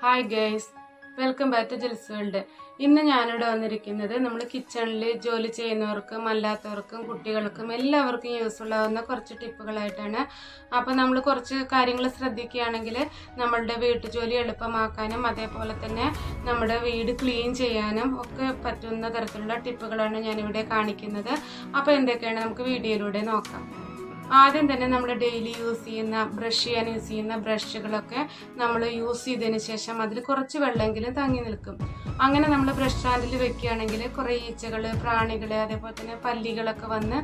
Hi guys welcome back to Jil's world ഇന്ന് ഞാനിവിടെ വന്നിരിക്കുന്നത് നമ്മൾ കിച്ചണിൽ ജോലി ചെയ്യുന്നവർക്കും അല്ലാത്തവർക്കും കുട്ടികൾക്കും എല്ലാവർക്കും യൂസ്ഫുൾ ആവുന്ന കുറച്ച് ടിപ്പുകളായിട്ടാണ് അപ്പോൾ നമ്മൾ കുറച്ച് കാര്യങ്ങൾ ശ്രദ്ധിക്കുകയാണെങ്കിൽ നമ്മളുടെ വീട്ടു ജോലി എളുപ്പമാക്കാനും അതേപോലെ തന്നെ നമ്മുടെ വീട് ക്ലീൻ ചെയ്യാനും ഒക്കെ പറ്റുന്ന തരത്തിലുള്ള ടിപ്പുകളാണ് ഞാനിവിടെ കാണിക്കുന്നത്. അപ്പോൾ എന്തൊക്കെയാണ്? നമുക്ക് വീഡിയോയിലൂടെ നോക്കാം. ആദ്യം തന്നെ നമ്മൾ ഡെയിലി യൂസ് ചെയ്യുന്ന ബ്രഷ് ചെയ്യാൻ യൂസ് ചെയ്യുന്ന ബ്രഷുകളൊക്കെ നമ്മൾ യൂസ് ചെയ്തതിന് ശേഷം അതിൽ കുറച്ച് വെള്ളമെങ്കിലും തങ്ങി നിൽക്കും. അങ്ങനെ നമ്മൾ ബ്രഷ് സ്റ്റാൻഡിൽ വെക്കുകയാണെങ്കിൽ കുറേ ഈച്ചകൾ പ്രാണികൾ അതേപോലെ തന്നെ പല്ലികളൊക്കെ വന്ന്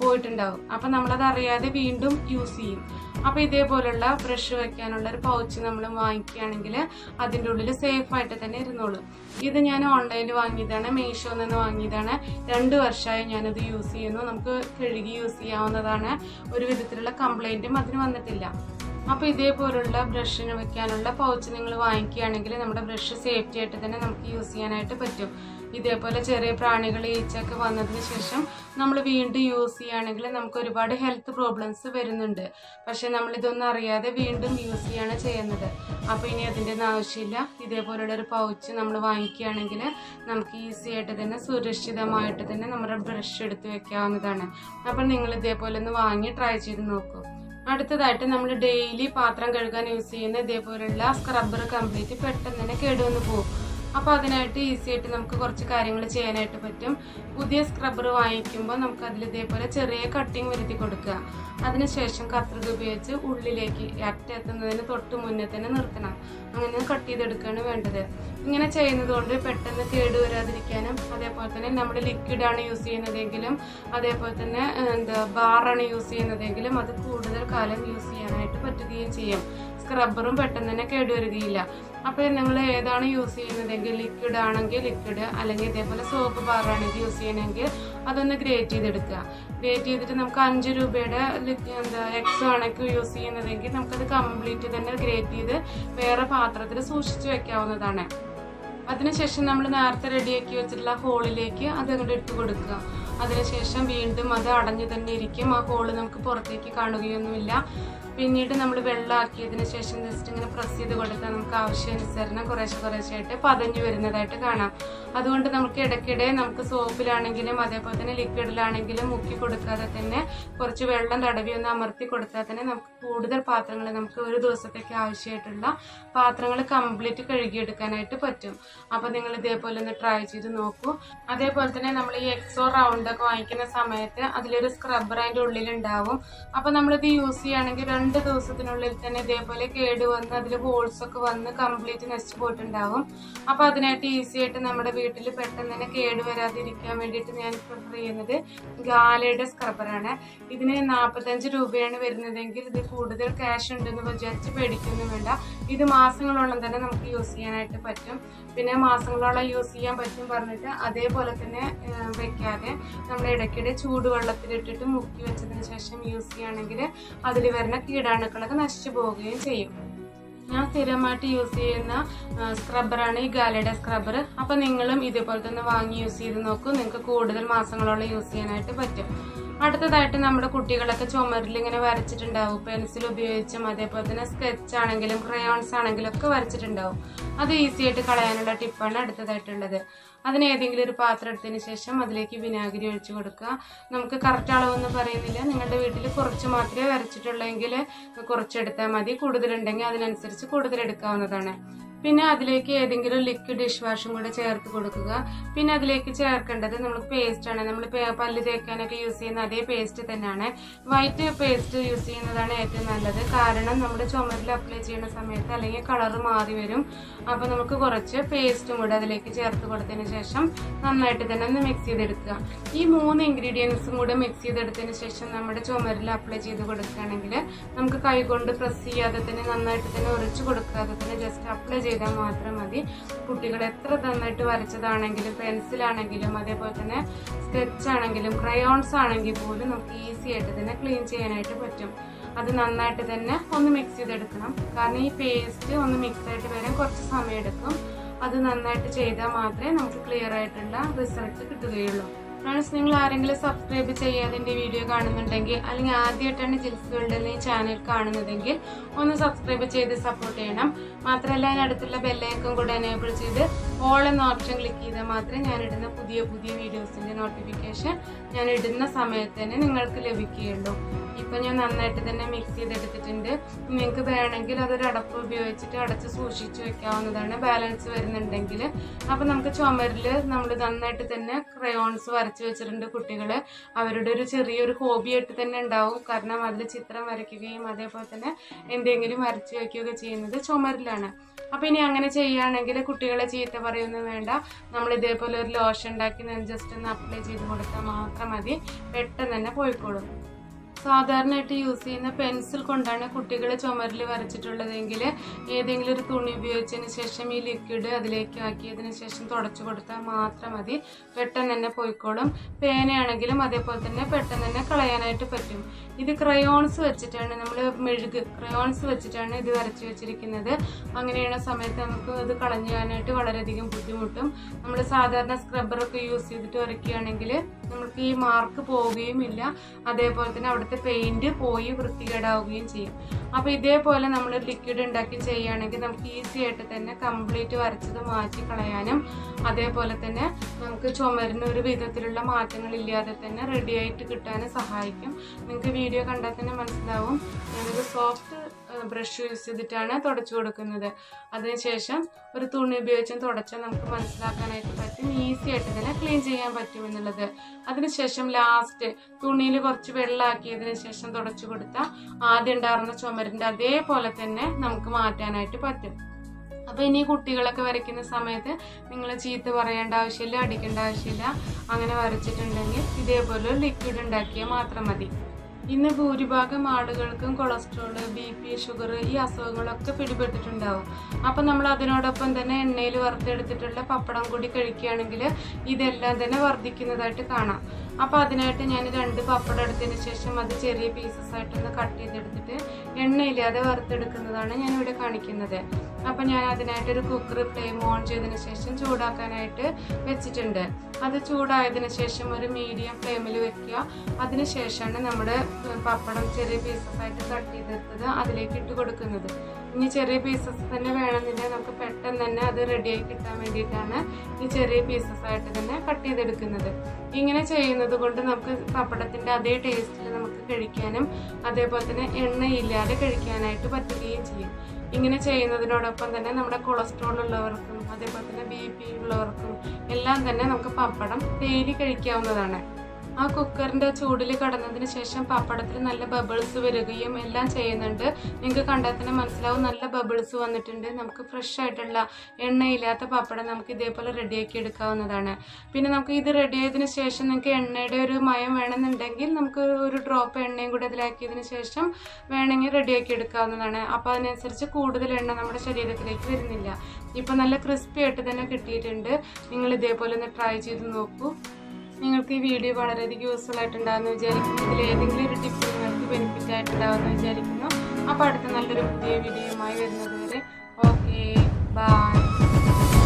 പോയിട്ടുണ്ടാവും. അപ്പം നമ്മളത് അറിയാതെ വീണ്ടും യൂസ് ചെയ്യും. അപ്പോൾ ഇതേപോലുള്ള ബ്രഷ് വെക്കാനുള്ള ഒരു പൗച്ച് നമ്മൾ വാങ്ങിക്കുകയാണെങ്കിൽ അതിന്റെ ഉള്ളിൽ സേഫായിട്ട് തന്നെ ഇരുന്നോളും. ഇത് ഞാൻ ഓൺലൈനിൽ വാങ്ങിയതാണ് മീഷോയിൽ നിന്ന് വാങ്ങിയതാണ്. രണ്ട് വർഷമായി ഞാനത് യൂസ് ചെയ്യുന്നു. നമുക്ക് കഴുകി യൂസ് ചെയ്യാവുന്നതാണ്. ഒരു വിധത്തിലുള്ള കംപ്ലൈന്റും അതിന് വന്നിട്ടില്ല. അപ്പോൾ ഇതേപോലുള്ള ബ്രഷിന് വെക്കാനുള്ള പൗച്ച് നിങ്ങൾ വാങ്ങിക്കുകയാണെങ്കിൽ നമ്മുടെ ബ്രഷ് സേഫ്റ്റി ആയിട്ട് തന്നെ നമുക്ക് യൂസ് ചെയ്യാനായിട്ട് പറ്റും. ഇതേപോലെ ചെറിയ പ്രാണികൾ ഈച്ചയൊക്കെ വന്നതിന് ശേഷം നമ്മൾ വീണ്ടും യൂസ് ചെയ്യുകയാണെങ്കിൽ നമുക്ക് ഒരുപാട് ഹെൽത്ത് പ്രോബ്ലംസ് വരുന്നുണ്ട്. പക്ഷേ നമ്മളിതൊന്നും അറിയാതെ വീണ്ടും യൂസ് ചെയ്യാണ് ചെയ്യുന്നത്. അപ്പോൾ ഇനി അതിന്റെ ഒന്നും ആവശ്യമില്ല. ഇതേപോലുള്ള ഒരു പൗച്ച് നമ്മൾ വാങ്ങിക്കുകയാണെങ്കിൽ നമുക്ക് ഈസി ആയിട്ട് തന്നെ സുരക്ഷിതമായിട്ട് തന്നെ നമ്മുടെ ബ്രഷ് എടുത്ത് വെക്കാവുന്നതാണ്. അപ്പം നിങ്ങൾ ഇതേപോലെ ഒന്ന് വാങ്ങി ട്രൈ ചെയ്ത് നോക്കൂ. അടുത്തതായിട്ട് നമ്മൾ ഡെയിലി പാത്രം കഴുകാൻ യൂസ് ചെയ്യുന്ന ഇതേപോലെയുള്ള സ്ക്രബ്ബർ കംപ്ലീറ്റ് പെട്ടെന്ന് തന്നെ കേടുവന്ന് പോകും. അപ്പോൾ അതിനായിട്ട് ഈസി ആയിട്ട് നമുക്ക് കുറച്ച് കാര്യങ്ങൾ ചെയ്യാനായിട്ട് പറ്റും. പുതിയ സ്ക്രബ്ബർ വാങ്ങിക്കുമ്പോൾ നമുക്ക് അതിൽ ഇതേപോലെ ചെറിയ കട്ടിങ് വരുത്തി കൊടുക്കുക. അതിനുശേഷം കത്രിക ഉപയോഗിച്ച് ഉള്ളിലേക്ക് അറ്റെത്തുന്നതിന് തൊട്ട് മുന്നേ തന്നെ നിർത്തണം. അങ്ങനെ കട്ട് ചെയ്തെടുക്കുകയാണ് വേണ്ടത്. ഇങ്ങനെ ചെയ്യുന്നത് കൊണ്ട് പെട്ടെന്ന് കേട് വരാതിരിക്കാനും അതേപോലെ തന്നെ നമ്മൾ ലിക്വിഡാണ് യൂസ് ചെയ്യുന്നതെങ്കിലും അതേപോലെ തന്നെ എന്താ ബാറാണ് യൂസ് ചെയ്യുന്നതെങ്കിലും അത് കൂടുതൽ കാലം യൂസ് ചെയ്യാനായിട്ട് പറ്റുകയും ചെയ്യും. സ്ക്രബ്ബറും പെട്ടെന്ന് തന്നെ കേടുവരികയില്ല. അപ്പോൾ നിങ്ങൾ ഏതാണ് യൂസ് ചെയ്യുന്നതെങ്കിൽ ലിക്വിഡ് ആണെങ്കിൽ ലിക്വിഡ് അല്ലെങ്കിൽ ഇതേപോലെ സോപ്പ് ബാറാണെങ്കിൽ യൂസ് ചെയ്യണമെങ്കിൽ അതൊന്ന് ഗ്രേറ്റ് ചെയ്തെടുക്കുക. ഗ്രേറ്റ് ചെയ്തിട്ട് നമുക്ക് അഞ്ച് രൂപയുടെ എന്താ എക്സ് ആണെങ്കിൽ യൂസ് ചെയ്യുന്നതെങ്കിൽ നമുക്കത് കംപ്ലീറ്റ് തന്നെ ഗ്രേറ്റ് ചെയ്ത് വേറെ പാത്രത്തിൽ സൂക്ഷിച്ച് വെക്കാവുന്നതാണ്. അതിനുശേഷം നമ്മൾ നേരത്തെ റെഡിയാക്കി വെച്ചിട്ടുള്ള ഹോളിലേക്ക് അതങ്ങോട്ട് ഇട്ട് കൊടുക്കുക. അതിനുശേഷം വീണ്ടും അത് അടഞ്ഞു തന്നെ ഇരിക്കും. ആ ഹോൾ നമുക്ക് പുറത്തേക്ക് കാണുകയൊന്നുമില്ല. പിന്നീട് നമ്മൾ വെള്ളമാക്കിയതിന് ശേഷം ജസ്റ്റ് ഇങ്ങനെ പ്രസ് ചെയ്ത് കൊടുത്താൽ നമുക്ക് ആവശ്യാനുസരണം കുറേശ്ശെ കുറേശ്ശെയായിട്ട് പതഞ്ഞു വരുന്നതായിട്ട് കാണാം. അതുകൊണ്ട് നമുക്ക് ഇടയ്ക്കിടെ നമുക്ക് സോപ്പിലാണെങ്കിലും അതേപോലെ തന്നെ ലിക്വിഡിലാണെങ്കിലും മുക്കി കൊടുക്കാതെ തന്നെ കുറച്ച് വെള്ളം തടവി ഒന്ന് അമർത്തി കൊടുത്താൽ തന്നെ നമുക്ക് കൂടുതൽ പാത്രങ്ങൾ നമുക്ക് ഒരു ദിവസത്തേക്ക് ആവശ്യമായിട്ടുള്ള പാത്രങ്ങൾ കംപ്ലീറ്റ് കഴുകിയെടുക്കാനായിട്ട് പറ്റും. അപ്പോൾ നിങ്ങൾ ഇതേപോലെ ഒന്ന് ട്രൈ ചെയ്ത് നോക്കൂ. അതേപോലെ തന്നെ നമ്മൾ ഈ എക്സോ റൗണ്ട് ഒക്കെ വാങ്ങിക്കുന്ന സമയത്ത് അതിലൊരു സ്ക്രബ്ബർ അതിന്റെ ഉള്ളിലുണ്ടാവും. അപ്പോൾ നമ്മളിത് യൂസ് ചെയ്യുകയാണെങ്കിൽ രണ്ട് ദിവസത്തിനുള്ളിൽ തന്നെ ഇതേപോലെ കേട് വന്ന് അതിൽ ഹോൾസ് ഒക്കെ വന്ന് കംപ്ലീറ്റ് നശിച്ചു പോയിട്ടുണ്ടാവും. അപ്പോൾ അതിനായിട്ട് ഈസി ആയിട്ട് നമ്മുടെ വീട്ടിൽ പെട്ടെന്ന് തന്നെ കേട് വരാതിരിക്കാൻ വേണ്ടിയിട്ട് ഞാൻ പ്രിഫർ ചെയ്യുന്നത് ഗാലയുടെ സ്ക്രബ്ബറാണ് ഇതിന് നാൽപ്പത്തഞ്ച് രൂപയാണ് വരുന്നതെങ്കിൽ ഇത് കൂടുതൽ ക്യാഷ് ഉണ്ടെന്ന് വിചാരിച്ച് പേടിക്കൊന്നും വേണ്ട. ഇത് മാസങ്ങളോളം തന്നെ നമുക്ക് യൂസ് ചെയ്യാനായിട്ട് പറ്റും. പിന്നെ മാസങ്ങളോളം യൂസ് ചെയ്യാൻ പറ്റും പറഞ്ഞിട്ട് അതേപോലെ തന്നെ വെക്കാതെ. നമ്മൾ ഇടയ്ക്കിടെ ചൂടുവെള്ളത്തിലിട്ടിട്ട് മുക്കി വെച്ചതിന് ശേഷം യൂസ് ചെയ്യുകയാണെങ്കിൽ അതിൽ വരുന്ന കീടാണുക്കളൊക്കെ നശിച്ചു പോവുകയും ചെയ്യും. ഞാൻ സ്ഥിരമായിട്ട് യൂസ് ചെയ്യുന്ന സ്ക്രബ്ബറാണ് ഈ ഗാലയുടെ സ്ക്രബ്ബർ. അപ്പോൾ നിങ്ങളും ഇതേപോലെ തന്നെ വാങ്ങി യൂസ് ചെയ്ത് നോക്കൂ. നിങ്ങൾക്ക് കൂടുതൽ മാസങ്ങളോളം യൂസ് ചെയ്യാനായിട്ട് പറ്റും. അടുത്തതായിട്ട് നമ്മുടെ കുട്ടികളൊക്കെ ചുമരിൽ ഇങ്ങനെ വരച്ചിട്ടുണ്ടാവും. പെൻസിൽ ഉപയോഗിച്ചും അതേപോലെ തന്നെ സ്കെച്ച് ആണെങ്കിലും ക്രയോൺസ് ആണെങ്കിലും ഒക്കെ വരച്ചിട്ടുണ്ടാവും. അത് ഈസി ആയിട്ട് കളയാനുള്ള ടിപ്പാണ് അടുത്തതായിട്ടുള്ളത്. അതിന് ഏതെങ്കിലും ഒരു പാത്രം എടുത്തതിന് ശേഷം അതിലേക്ക് വിനാഗിരി ഒഴിച്ചു കൊടുക്കുക. നമുക്ക് കറക്റ്റ് അളവൊന്നും പറയുന്നില്ല. നിങ്ങളുടെ വീട്ടിൽ കുറച്ച് മാത്രമേ വരച്ചിട്ടുള്ളെങ്കിൽ കുറച്ചെടുത്താൽ മതി. കൂടുതലുണ്ടെങ്കിൽ അതിനനുസരിച്ച് കൂടുതൽ എടുക്കാവുന്നതാണ്. പിന്നെ അതിലേക്ക് ഏതെങ്കിലും ലിക്വിഡ് ഡിഷ് വാഷും കൂടെ ചേർത്ത് കൊടുക്കുക. പിന്നെ അതിലേക്ക് ചേർക്കേണ്ടത് നമ്മൾ പേസ്റ്റ് ആണ്. നമ്മൾ പല്ല് തേക്കാനൊക്കെ യൂസ് ചെയ്യുന്ന അതേ പേസ്റ്റ് തന്നെയാണ്. വൈറ്റ് പേസ്റ്റ് യൂസ് ചെയ്യുന്നതാണ് ഏറ്റവും നല്ലത്. കാരണം നമ്മുടെ ചുമരിൽ അപ്ലൈ ചെയ്യുന്ന സമയത്ത് അല്ലെങ്കിൽ കളർ മാറി വരും. അപ്പോൾ നമുക്ക് കുറച്ച് പേസ്റ്റും കൂടെ അതിലേക്ക് ചേർത്ത് കൊടുത്തതിന് ശേഷം നന്നായിട്ട് തന്നെ ഒന്ന് മിക്സ് ചെയ്തെടുക്കുക. ഈ മൂന്ന് ഇൻഗ്രീഡിയൻസും കൂടെ മിക്സ് ചെയ്തെടുത്തതിന് ശേഷം നമ്മുടെ ചുമരിൽ അപ്ലൈ ചെയ്ത് കൊടുക്കുകയാണെങ്കിൽ നമുക്ക് കൈകൊണ്ട് പ്രസ് ചെയ്യാതെ തന്നെ നന്നായിട്ട് തന്നെ ഉരച്ച് കൊടുക്കാതെ തന്നെ ജസ്റ്റ് അപ്ലൈ ചെയ്താൽ മാത്രം മതി. കുട്ടികൾ എത്ര നന്നായിട്ട് വരച്ചതാണെങ്കിലും പെൻസിലാണെങ്കിലും അതേപോലെ തന്നെ സ്കെച്ച് ആണെങ്കിലും ക്രയോൺസ് ആണെങ്കിൽ പോലും നമുക്ക് ഈസി ആയിട്ട് തന്നെ ക്ലീൻ ചെയ്യാനായിട്ട് പറ്റും. അത് നന്നായിട്ട് തന്നെ ഒന്ന് മിക്സ് ചെയ്തെടുക്കണം. കാരണം ഈ പേസ്റ്റ് ഒന്ന് മിക്സ് ആയിട്ട് വരാൻ കുറച്ച് സമയം എടുക്കും. അത് നന്നായിട്ട് ചെയ്താൽ മാത്രമേ നമുക്ക് ക്ലിയർ ആയിട്ടുള്ള റിസൾട്ട് കിട്ടുകയുള്ളൂ. ഫ്രണ്ട്സ് നിങ്ങൾ ആരെങ്കിലും സബ്സ്ക്രൈബ് ചെയ്യാതെ വീഡിയോ കാണുന്നുണ്ടെങ്കിൽ അല്ലെങ്കിൽ ആദ്യമായിട്ടാണ് ജിൽസ് വേൾഡിൽ ഈ ചാനൽ കാണുന്നതെങ്കിൽ ഒന്ന് സബ്സ്ക്രൈബ് ചെയ്ത് സപ്പോർട്ട് ചെയ്യണം. മാത്രമല്ല അതിനടുത്തുള്ള ബെല്ലൈക്കൺ കൂടെ എനേബിൾ ചെയ്ത് ഓൾ എന്ന ഓപ്ഷൻ ക്ലിക്ക് ചെയ്താൽ മാത്രമേ ഞാൻ ഇടുന്ന പുതിയ പുതിയ വീഡിയോസിന്റെ നോട്ടിഫിക്കേഷൻ ഞാൻ ഇടുന്ന സമയത്ത് തന്നെ നിങ്ങൾക്ക് ലഭിക്കുകയുള്ളൂ. ഇപ്പം ഞാൻ നന്നായിട്ട് തന്നെ മിക്സ് ചെയ്തെടുത്തിട്ടുണ്ട്. നിങ്ങൾക്ക് വേണമെങ്കിൽ അതൊരു അടപ്പ് ഉപയോഗിച്ചിട്ട് അടച്ച് സൂക്ഷിച്ച് വെക്കാവുന്നതാണ് ബാലൻസ് വരുന്നുണ്ടെങ്കിൽ. അപ്പം നമുക്ക് ചുമരിൽ നമ്മൾ നന്നായിട്ട് തന്നെ ക്രയോൺസ് വരച്ച് വെച്ചിട്ടുണ്ട് കുട്ടികൾ അവരുടെ ഒരു ചെറിയൊരു ഹോബിയായിട്ട് തന്നെ ഉണ്ടാവും. കാരണം അതിൽ ചിത്രം വരയ്ക്കുകയും അതേപോലെ തന്നെ എന്തെങ്കിലും വരച്ച് വയ്ക്കുകയൊക്കെ ചെയ്യുന്നത് ചുമരിലാണ്. അപ്പം ഇനി അങ്ങനെ ചെയ്യുകയാണെങ്കിൽ കുട്ടികളെ ചീത്ത പറയുന്നത് വേണ്ട. നമ്മൾ ഇതേപോലെ ഒരു ലോഷൻ ഉണ്ടാക്കി ജസ്റ്റ് ഒന്ന് അപ്ലൈ ചെയ്ത് കൊടുത്താൽ മാത്രം മതി. പെട്ടെന്ന് തന്നെ പോയിക്കോളും. സാധാരണയായിട്ട് യൂസ് ചെയ്യുന്ന പെൻസിൽ കൊണ്ടാണ് കുട്ടികൾ ചുമരിൽ വരച്ചിട്ടുള്ളതെങ്കിൽ ഏതെങ്കിലും ഒരു തുണി ഉപയോഗിച്ചതിന് ശേഷം ഈ ലിക്വിഡ് അതിലേക്ക് ആക്കിയതിന് ശേഷം തുടച്ചു കൊടുത്താൽ മാത്രം മതി. പെട്ടെന്ന് തന്നെ പോയിക്കോളും. പേനയാണെങ്കിലും അതേപോലെ തന്നെ പെട്ടെന്ന് തന്നെ കളയാനായിട്ട് പറ്റും. ഇത് ക്രയോൺസ് വെച്ചിട്ടാണ് നമ്മൾ മെഴുക് ക്രയോൺസ് വെച്ചിട്ടാണ് ഇത് വരച്ച് വെച്ചിരിക്കുന്നത്. അങ്ങനെയുള്ള സമയത്ത് നമുക്ക് കളഞ്ഞു പോകാനായിട്ട് വളരെയധികം ബുദ്ധിമുട്ടും. നമ്മൾ സാധാരണ സ്ക്രബ്ബറൊക്കെ യൂസ് ചെയ്തിട്ട് വരയ്ക്കുകയാണെങ്കിൽ നമുക്ക് ഈ മാർക്ക് പോവുകയും ഇല്ല. അതേപോലെ തന്നെ അവിടുത്തെ പെയിന്റ് പോയി വൃത്തികേടാവുകയും ചെയ്യും. അപ്പോൾ ഇതേപോലെ നമ്മൾ ലിക്വിഡ് ഉണ്ടാക്കി ചെയ്യുകയാണെങ്കിൽ നമുക്ക് ഈസി ആയിട്ട് തന്നെ കംപ്ലീറ്റ് വരച്ചത് മാറ്റി കളയാനും അതേപോലെ തന്നെ നമുക്ക് ചുമരിന് ഒരു വിധത്തിലുള്ള മാറ്റങ്ങൾ ഇല്ലാതെ തന്നെ റെഡി ആയിട്ട് കിട്ടാനും സഹായിക്കും. നിങ്ങൾക്ക് വീഡിയോ കണ്ടാൽ തന്നെ മനസ്സിലാവും. ഞാനൊരു സോഫ്റ്റ് ബ്രഷ് യൂസ് ചെയ്തിട്ടാണ് തുടച്ചു കൊടുക്കുന്നത്. അതിനുശേഷം ഒരു തുണി ഉപയോഗിച്ചും തുടച്ചാൽ നമുക്ക് മനസ്സിലാക്കാനായിട്ട് പറ്റും. ഈസി ആയിട്ട് തന്നെ ക്ലീൻ ചെയ്യാൻ പറ്റും എന്നുള്ളത്. അതിനുശേഷം ലാസ്റ്റ് തുണിയിൽ കുറച്ച് വെള്ളമാക്കിയതിന് ശേഷം തുടച്ചു കൊടുത്താൽ ആദ്യം ഉണ്ടായിരുന്ന ചുമരിന്റെ അതേപോലെ തന്നെ നമുക്ക് മാറ്റാനായിട്ട് പറ്റും. അപ്പോൾ ഇനി കുട്ടികളൊക്കെ വരയ്ക്കുന്ന സമയത്ത് നിങ്ങൾ ചീത്ത പറയേണ്ട ആവശ്യമില്ല അടിക്കേണ്ട ആവശ്യമില്ല അങ്ങനെ വരച്ചിട്ടുണ്ടെങ്കിൽ ഇതേപോലെ ലിക്വിഡ് ഉണ്ടാക്കിയാൽ മാത്രം മതി. ഇന്ന് ഭൂരിഭാഗം ആളുകൾക്കും കൊളസ്ട്രോൾ ബി പി ഷുഗർ ഈ അസുഖങ്ങളൊക്കെ പിടിപെട്ടിട്ടുണ്ടാവും. അപ്പം നമ്മൾ അതിനോടൊപ്പം തന്നെ എണ്ണയിൽ വറുത്തെടുത്തിട്ടുള്ള പപ്പടം കൂടി കഴിക്കുകയാണെങ്കിൽ ഇതെല്ലാം തന്നെ വർദ്ധിക്കുന്നതായിട്ട് കാണാം. അപ്പോൾ അതിനായിട്ട് ഞാൻ രണ്ട് പപ്പടം എടുത്തതിന് ശേഷം അത് ചെറിയ പീസസ് ആയിട്ടൊന്ന് കട്ട് ചെയ്തെടുത്തിട്ട് എണ്ണയില്ലാതെ വറുത്തെടുക്കുന്നതാണ് ഞാനിവിടെ കാണിക്കുന്നത്. അപ്പം ഞാൻ അതിനായിട്ടൊരു കുക്കർ ഫ്ലെയിം ഓൺ ചെയ്തതിന് ശേഷം ചൂടാക്കാനായിട്ട് വെച്ചിട്ടുണ്ട്. അത് ചൂടായതിനു ശേഷം ഒരു മീഡിയം ഫ്ലെയിമിൽ വെക്കുക. അതിന് ശേഷമാണ് നമ്മുടെ പപ്പടം ചെറിയ പീസസ് ആയിട്ട് കട്ട് ചെയ്തെടുത്തത് അതിലേക്ക് ഇട്ട് കൊടുക്കുന്നത്. ഇനി ചെറിയ പീസസ് തന്നെ വേണമെന്നില്ല. നമുക്ക് പെട്ടെന്ന് തന്നെ അത് റെഡിയായി കിട്ടാൻ വേണ്ടിയിട്ടാണ് ഈ ചെറിയ പീസസ് ആയിട്ട് തന്നെ കട്ട് ചെയ്തെടുക്കുന്നത്. ഇങ്ങനെ ചെയ്യുന്നത് കൊണ്ട് നമുക്ക് പപ്പടത്തിന്റെ അതേ ടേസ്റ്റിൽ നമുക്ക് കഴിക്കാനും അതേപോലെ തന്നെ എണ്ണയില്ലാതെ കഴിക്കാനായിട്ട് പറ്റുകയും ചെയ്യും. ഇങ്ങനെ ചെയ്യുന്നതിനോടൊപ്പം തന്നെ നമ്മുടെ കൊളസ്ട്രോൾ ഉള്ളവർക്കും അതേപോലെ തന്നെ ബി പി ഉള്ളവർക്കും എല്ലാം തന്നെ നമുക്ക് പപ്പടം ഡെയിലി കഴിക്കാവുന്നതാണ്. ആ കുക്കറിന്റെ ചൂടിൽ കടന്നതിന് ശേഷം പപ്പടത്തിൽ നല്ല ബബിൾസ് വരികയും എല്ലാം ചെയ്യുന്നുണ്ട്. നിങ്ങൾക്ക് കണ്ടാൽ തന്നെ മനസ്സിലാവും. നല്ല ബബിൾസ് വന്നിട്ടുണ്ട്. നമുക്ക് ഫ്രഷ് ആയിട്ടുള്ള എണ്ണയില്ലാത്ത പപ്പടം നമുക്ക് ഇതേപോലെ റെഡിയാക്കി എടുക്കാവുന്നതാണ്. പിന്നെ നമുക്ക് ഇത് റെഡി ആയതിനു ശേഷം നിങ്ങൾക്ക് എണ്ണയുടെ ഒരു മയം വേണമെന്നുണ്ടെങ്കിൽ നമുക്ക് ഒരു ഡ്രോപ്പ് എണ്ണയും കൂടി അതിലാക്കിയതിന് ശേഷം വേണമെങ്കിൽ റെഡിയാക്കി എടുക്കാവുന്നതാണ്. അപ്പോൾ അതിനനുസരിച്ച് കൂടുതൽ എണ്ണ നമ്മുടെ ശരീരത്തിലേക്ക് വരുന്നില്ല. ഇപ്പോൾ നല്ല ക്രിസ്പി ആയിട്ട് തന്നെ കിട്ടിയിട്ടുണ്ട്. നിങ്ങൾ ഇതേപോലെ ഒന്ന് ട്രൈ ചെയ്ത് നോക്കൂ. നിങ്ങൾക്ക് ഈ വീഡിയോ വളരെയധികം യൂസ്ഫുൾ ആയിട്ടുണ്ടാകുമെന്ന് വിചാരിക്കുന്നു. ഇതിൽ ഏതെങ്കിലും ഒരു ടിപ്പ് നിങ്ങൾക്ക് ബെനിഫിറ്റ് ആയിട്ടുണ്ടാകുമെന്ന് വിചാരിക്കുന്നു. അപ്പോൾ അടുത്ത നല്ലൊരു പുതിയ വീഡിയോയുമായി വരുന്നത് വരെ. Okay bye